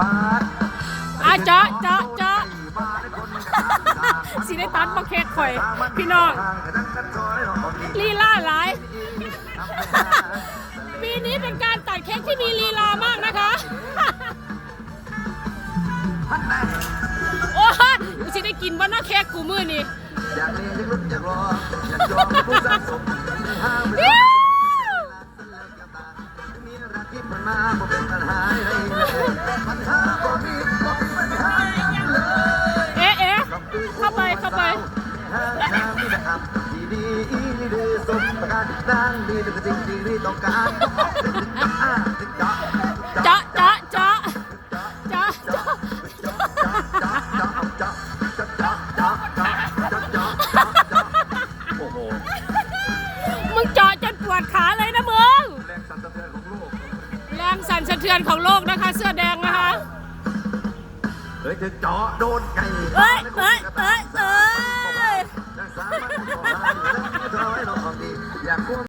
บาทอะเจาะเจาะเจาะสิได้ตัดมาเค้กข่อย พี่น้องลีลาหลาย ปีนี้เป็นการตัดเค้กที่มีลีลามากนะคะ โอ้ยสิได้กินบ้านเค้กกูมือนี่อยากเรียนอยากลุ้นอยากรออยากยอมผู้สะสมห้ามไม่อิ๊ต้องวมีรักที่ผ่านมาบ่เป็นปัญหา เลยปัญหาบ่มีบ่มีปัญหาเลยเอ๊ะเอ๊ะเข้าไปเข้าไปหาทางไม่ได้อับที่ดีดีดีสมประการที่ตั้งดีทุกสิ่งที่ดีต้องการติ๊กจ๊อกติ๊กจ๊อกเจาะเจาะเจาะเจาะเจาะโอ้โหมึงเจาะจนปวดขาเลยนะมึง แรงสั่นสะเทือนของโลกนะ นของโลกนะคะ เสื้อแดงนะคะ เฮ้ยจะเจาะโดนไก่เอ้ยเอ้ยเอ้ยเอ้ยยังสามารถขอให้เราให้เราความดีอยากคว